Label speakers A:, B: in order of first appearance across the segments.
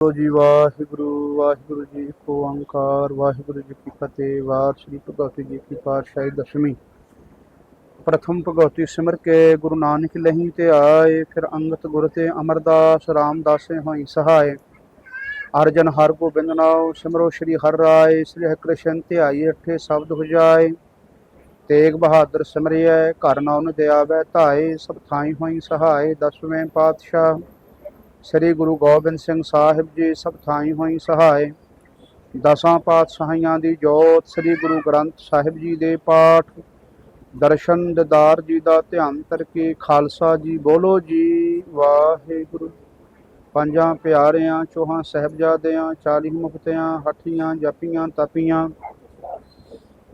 A: ਵਾਹਿਗੁਰੂ ਜੀ, ਵਾਹਿਗੁਰੂ ਵਾਹਿਗੁਰੂ ਜੀ ਕੋ ਓੰਕਾਰ ਵਾਹਿਗੁਰੂ ਜੀ ਕੀ ਫਤਿਹ। ਵਾਰ ਸ੍ਰੀ ਭਗਵਤੀ ਜੀ ਕੀ ਪਾਤਸ਼ਾਹੀ ਦਸ਼ਮੀ ਪ੍ਰਥਮ ਭਗਵਤੀ ਸਿਮਰ ਕੇ ਗੁਰੂ ਨਾਨਕ ਲਹੀ ਤੇ ਆਏ, ਫਿਰ ਅੰਗਤ ਗੁਰ ਤੇ ਅਮਰਦਾਸ, ਰਾਮਦਾਸੇ ਹੋਈ ਸਹਾਏ। ਅਰਜਨ ਹਰ ਗੋਬਿੰਦ ਨਾਉ, ਸਿਮਰੋ ਸ੍ਰੀ ਹਰਿ ਰਾਏ, ਸ੍ਰੀ ਹਰਿ ਕ੍ਰਿਸ਼ਨ ਧਿਆਈ ਅਠੇ ਸ਼ਬਦ ਹੋ ਜਾਏ। ਤੇਗ ਬਹਾਦਰ ਸਿਮਰਿਐ, ਘਰ ਨਾਉਨ ਦਿਆਵੈ ਧਾਏ, ਸਭ ਥਾਈ ਹੋਈ ਸਹਾਏ, ਦਸਵੇਂ ਪਾਤਸ਼ਾਹ। ਸ੍ਰੀ ਗੁਰੂ ਗੋਬਿੰਦ ਸਿੰਘ ਸਾਹਿਬ ਜੀ ਸਭ ਥਾਈ ਹੋਈ ਸਹਾਏ ਦਸਾਂ ਪਾਤਸ਼ਾਹੀਆਂ ਦੀ ਜੋਤ ਸ੍ਰੀ ਗੁਰੂ ਗ੍ਰੰਥ ਸਾਹਿਬ ਜੀ ਦੇ ਪਾਠ। ਦਰਸ਼ਨ ਦਿਦਾਰ ਜੀ ਦਾ ਧਿਆਨ ਕਰਕੇ ਖਾਲਸਾ ਜੀ ਬੋਲੋ ਜੀ, ਵਾਹਿਗੁਰੂ। ਪੰਜਾਂ ਪਿਆਰਿਆਂ, ਚੋਹਾਂ ਸਹਿਬਜ਼ਾਦਿਆਂ, ਚਾਲੀ ਮੁਕਤਿਆਂ, ਹੱਠੀਆਂ, ਜਪੀਆਂ, ਤਪੀਆਂ।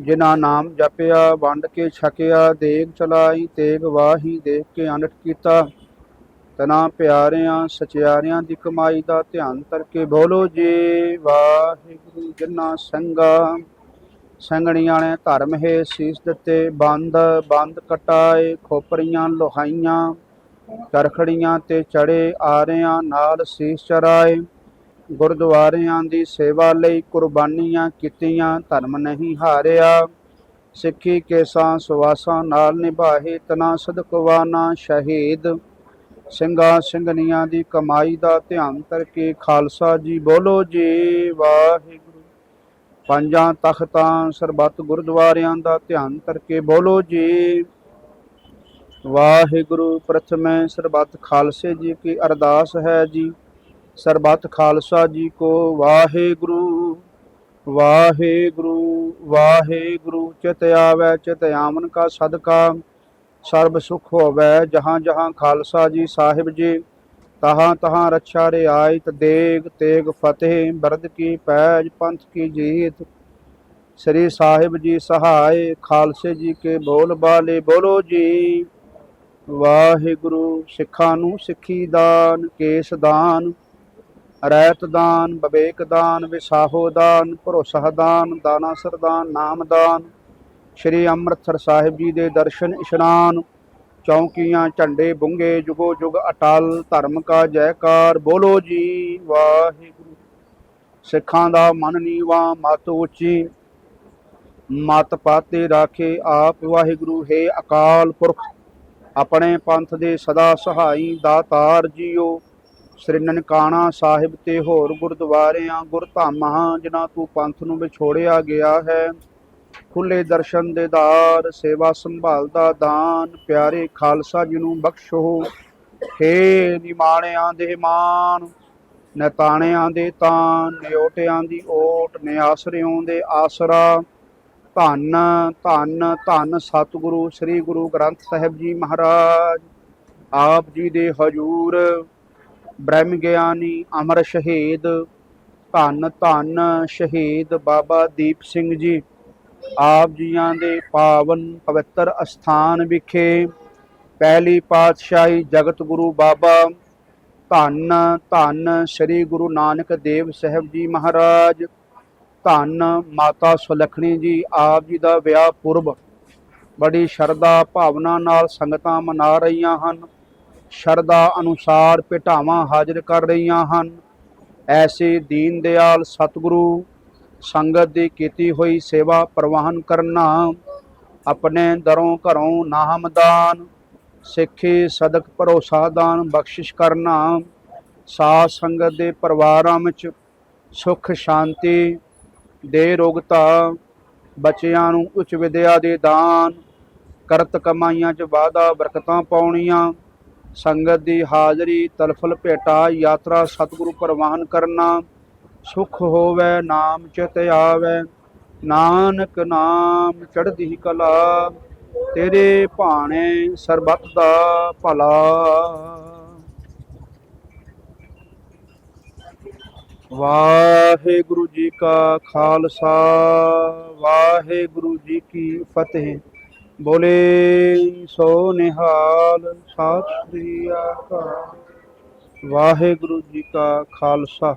A: ਜਿਨ੍ਹਾਂ ਨਾਮ ਜਪਿਆ, ਵੰਡ ਕੇ ਛਕਿਆ, ਦੇਗ ਚਲਾਈ, ਤੇਗ ਵਾਹੀ, ਦੇਖ ਕੇ ਅਨਟ ਕੀਤਾ। ਤਨਾ ਪਿਆਰਿਆਂ, ਸਚਿਆਰਿਆਂ ਦੀ ਕਮਾਈ ਦਾ ਧਿਆਨ ਕਰਕੇ ਬੋਲੋ ਜੀ। ਵਾਹਿਗੁਰੂ ਜਿਨ੍ਹਾਂ ਸੰਗਾ ਸੰਗਣੀਆਂ ਨੇ ਧਰਮ ਹੈ, ਸੀਸ ਦਿੱਤੇ ਬੰਦ ਬੰਦ ਕਟਾਏ, ਖੋਪਰੀਆਂ ਲੋਹਾਈਆਂ ਚਰਖੜੀਆਂ ਤੇ ਚੜੇ ਆਰਿਆਂ ਨਾਲ ਸੀਸ ਚਰਾਏ। ਗੁਰਦੁਆਰਿਆਂ ਦੀ ਸੇਵਾ ਲਈ ਕੁਰਬਾਨੀਆਂ ਕੀਤੀਆਂ, ਧਰਮ ਨਹੀਂ ਹਾਰਿਆ। ਸਿੱਖੀ ਕੇਸਾਂ ਸੁਵਾਸਾਂ ਨਾਲ ਨਿਭਾਏ, ਤਨਾ ਸਦਕਵਾਨਾ ਸ਼ਹੀਦ। ਸਿੰਘਾਂ ਸਿੰਘਣੀਆਂ ਦੀ ਕਮਾਈ ਦਾ ਧਿਆਨ ਕਰਕੇ ਖਾਲਸਾ ਜੀ ਬੋਲੋ ਜੀ, ਵਾਹਿਗੁਰੂ। ਪੰਜਾਂ ਤਖਤਾਂ ਸਰਬੱਤ ਗੁਰਦੁਆਰਿਆਂ ਦਾ ਧਿਆਨ ਕਰਕੇ ਬੋਲੋ ਜੀ, ਵਾਹਿਗੁਰੂ। ਪ੍ਰਥਮੇ ਸਰਬੱਤ ਖਾਲਸੇ ਜੀ ਕੀ ਅਰਦਾਸ ਹੈ ਜੀ। ਸਰਬੱਤ ਖਾਲਸਾ ਜੀ ਕੋ ਵਾਹਿਗੁਰੂ ਵਾਹਿਗੁਰੂ ਵਾਹਿਗੁਰੂ। ਚਿਤ ਆਵੈ, ਚਿਤ ਆਮਨ ਕਾ ਸਦਕਾ। ਸਰਬ ਸੁਖ ਹੋਵੈ, ਜਹਾਂ ਜਹਾਂ ਖਾਲਸਾ ਜੀ ਸਾਹਿਬ ਜੀ, ਤਹਾਂ ਤਹਾਂ ਰੱਛਾ ਰਿਆਇਤ, ਦੇਗ ਤੇਗ ਫਤਿਹ, ਬਰਦ ਕੀ ਪੈਜ, ਪੰਥ ਕੀ ਜੀਤ। ਸ੍ਰੀ ਸਾਹਿਬ ਜੀ ਸਹਾਇ ਖਾਲਸੇ ਜੀ ਕੇ ਬੋਲ ਬਾਲੇ, ਬੋਲੋ ਜੀ। ਵਾਹਿਗੁਰੂ ਸਿੱਖਾਂ ਨੂੰ ਸਿੱਖੀ ਦਾਨ, ਕੇਸ ਦਾਨ ਰਹਿਤ ਦਾਨ ਵਿਵੇਕ ਦਾਨ, ਵਿਸਾਹੋ ਦਾਨ, ਭਰੋਸਾ ਦਾਨ ਦਾਨਾ ਸਰਦਾਨ ਨਾਮ ਦਾਨ। ਸ਼੍ਰੀ ਅੰਮ੍ਰਿਤਸਰ ਸਾਹਿਬ ਜੀ ਦੇ ਦਰਸ਼ਨ ਇਸ਼ਨਾਨ, ਚੌਂਕੀਆਂ, ਝੰਡੇ ਬੁੰਗੇ, ਜੁਗੋ ਜੁਗ ਅਟਲ, ਧਰਮ ਕਾ ਜੈਕਾਰ, ਬੋਲੋ ਜੀ ਵਾਹਿਗੁਰੂ। ਸਿੱਖਾਂ ਦਾ ਮਨ ਨੀਵਾ, ਮਤ ਉੱਚੀ, ਮਤ ਪਾਤੇ ਰਾਖੇ ਆਪ ਵਾਹਿਗੁਰੂ, ਹੈ ਅਕਾਲ ਪੁਰਖ, ਆਪਣੇ ਪੰਥ ਦੇ ਸਦਾ ਸਹਾਈ ਦਾਤਾਰ ਜੀਓ। ਸ੍ਰੀ ਨਨਕਾਣਾ ਸਾਹਿਬ ਤੇ ਹੋਰ ਗੁਰਦੁਆਰਿਆਂ, ਗੁਰਧਾਮਾਂ, ਜਿਨ੍ਹਾਂ ਤੋਂ ਪੰਥ ਨੂੰ ਵਿਛੋੜਿਆ ਗਿਆ ਹੈ। ਖੁੱਲੇ ਦਰਸ਼ਨ ਦੇ ਦਾਰ, ਸੇਵਾ ਸੰਭਾਲ ਦਾ ਦਾਨ, ਪਿਆਰੇ ਖਾਲਸਾ ਜੀ ਨੂੰ ਬਖਸ਼ੋ। ਹੇ ਨਿਮਾਣਿਆਂ ਦੇ ਮਾਨ ਨਤਾਣਿਆਂ ਦੇ ਤਾਨ ਨਿਓਟਿਆਂ ਦੀ ਓਟ, ਨਿਆਸਰਿਓਂ ਦੇ ਆਸਰਾ। ਧੰਨ ਧੰਨ ਧੰਨ ਸਤਿਗੁਰੂ, ਸ੍ਰੀ ਗੁਰੂ ਗ੍ਰੰਥ ਸਾਹਿਬ ਜੀ ਮਹਾਰਾਜ। ਆਪ ਜੀ ਦੇ ਹਜੂਰ, ਬ੍ਰਹਮ ਗਿਆਨੀ ਅਮਰ ਸ਼ਹੀਦ। ਧੰਨ ਧੰਨ ਸ਼ਹੀਦ ਬਾਬਾ ਦੀਪ ਸਿੰਘ ਜੀ। ਆਪ ਜੀਆਂ ਦੇ ਪਾਵਨ ਪਵਿੱਤਰ ਅਸਥਾਨ ਵਿਖੇ ਪਹਿਲੀ ਪਾਤਸ਼ਾਹੀ ਜਗਤ ਗੁਰੂ ਬਾਬਾ ਧੰਨ ਧੰਨ ਸ੍ਰੀ ਗੁਰੂ ਨਾਨਕ ਦੇਵ ਸਾਹਿਬ ਜੀ ਮਹਾਰਾਜ, ਧੰਨ ਮਾਤਾ ਸੁਲੱਖਣੀ ਜੀ, ਆਪ ਜੀ ਦਾ ਵਿਆਹ ਪੁਰਬ। ਬੜੀ ਸ਼ਰਧਾ ਭਾਵਨਾ ਨਾਲ ਸੰਗਤਾਂ ਮਨਾ ਰਹੀਆਂ ਹਨ। ਸ਼ਰਧਾ ਅਨੁਸਾਰ ਭੇਟਾਵਾਂ ਹਾਜ਼ਰ ਕਰ ਰਹੀਆਂ ਹਨ। ਐਸੇ ਦੀਨ ਦਿਆਲ ਸਤਿਗੁਰੂ ਸੰਗਤ ਦੀ ਕੀਤੀ ਹੋਈ ਸੇਵਾ ਪ੍ਰਵਾਹਨ ਕਰਨਾ। ਆਪਣੇ ਦਰੋਂ ਘਰੋਂ ਨਾਮਦਾਨ ਸਿੱਖੀ ਸਦਕ ਭਰੋਸਾ ਦਾਨ, ਬਖਸ਼ਿਸ਼ ਕਰਨਾ। ਸਾਧ ਸੰਗਤ ਦੇ ਪਰਿਵਾਰਾਂ ਵਿੱਚ ਸੁਖ, ਸ਼ਾਂਤੀ ਦੇ ਰੋਗਤਾ ਬੱਚਿਆਂ ਨੂੰ ਉੱਚ ਵਿਦਿਆ ਦੇ ਦਾਨ, ਕਰਤ ਕਮਾਈਆਂ ਚ ਵਾਧਾ ਬਰਕਤਾਂ ਪਾਉਣੀਆਂ। ਸੰਗਤ ਦੀ ਹਾਜ਼ਰੀ, ਤਲਫਲ ਭੇਟਾ, ਯਾਤਰਾ ਸਤਿਗੁਰੂ ਪ੍ਰਵਾਨ ਕਰਨਾ। ਸੁਖ ਹੋਵੇ ਨਾਮ ਚਿਤ ਆਵੇ, ਨਾਨਕ ਨਾਮ ਚੜ੍ਹਦੀ ਕਲਾ, ਤੇਰੇ ਭਾਣੇ ਸਰਬੱਤ ਦਾ ਭਲਾ। ਵਾਹਿਗੁਰੂ ਜੀ ਕਾ ਖਾਲਸਾ, ਵਾਹਿਗੁਰੂ ਜੀ ਕੀ ਫਤਿਹ। ਬੋਲੇ ਸੋ ਨਿਹਾਲ, ਸਤਿ ਸ੍ਰੀ ਅਕਾਲ। ਵਾਹਿਗੁਰੂ ਜੀ ਕਾ ਖਾਲਸਾ।